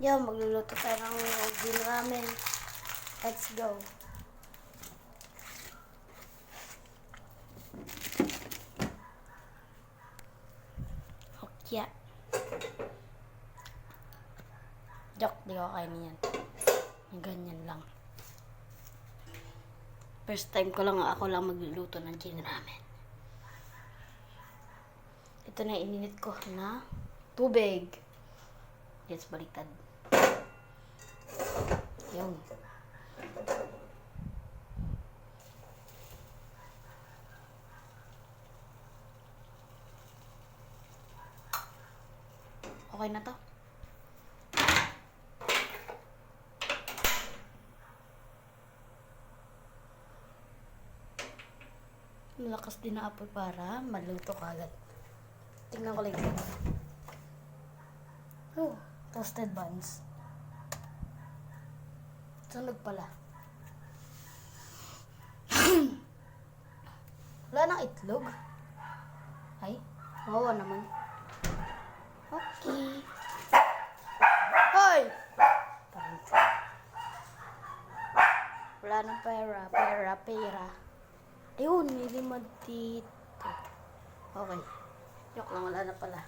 Yan, magluluto tayo ng green ramen. Let's go. Hokya. Joke, di ko kainin yan. Ganyan lang. First time ko lang ako lang magluluto ng gin ramen. Ito na ininit ko na tubig. Yes, baliktad. Yun. Okay na to. Malakas din na apoy para maluto ka agad. Tingnan ko lang. Oh, toasted buns. Sunog pala. Wala nang itlog. Ay, oo naman. Okay. Hoy! Wala nang pera, pera, pera. Ayun, may limad dito. Okay. Joke lang, wala na pala.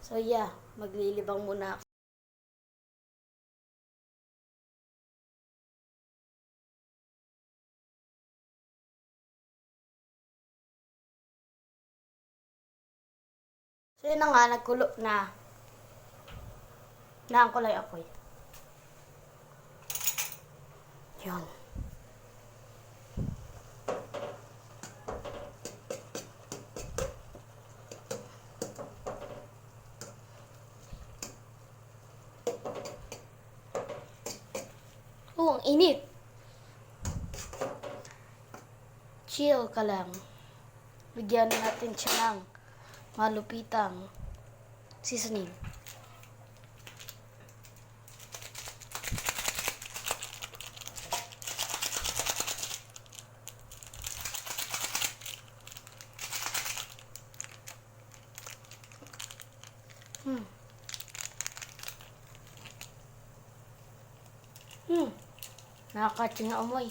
So yeah, maglilibang muna ako. Yun na nga, nagkulo na. Naan ko lang yung apoy. Yun. Oh, ang init. Chill ka lang. Bigyan natin siya ng malupitang seasoning. Hmm. Hmm. Nakakatsin na amoy.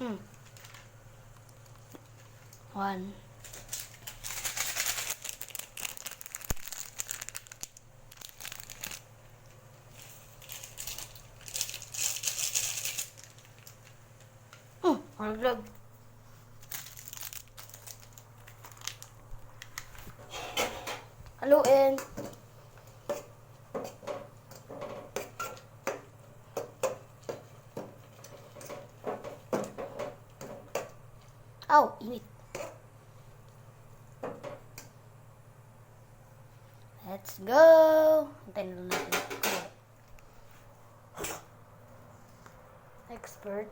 Hmm. One. Hmm, halaglag. Haluin. Aw, init. Let's go! Antayin lang natin. Expert.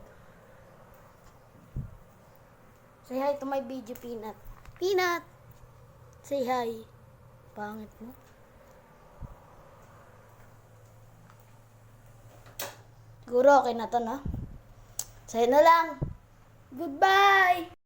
Say hi to my video, Peanut. Peanut! Say hi. Pangit mo. Siguro okay na to, no? Sa'yo na lang. Goodbye!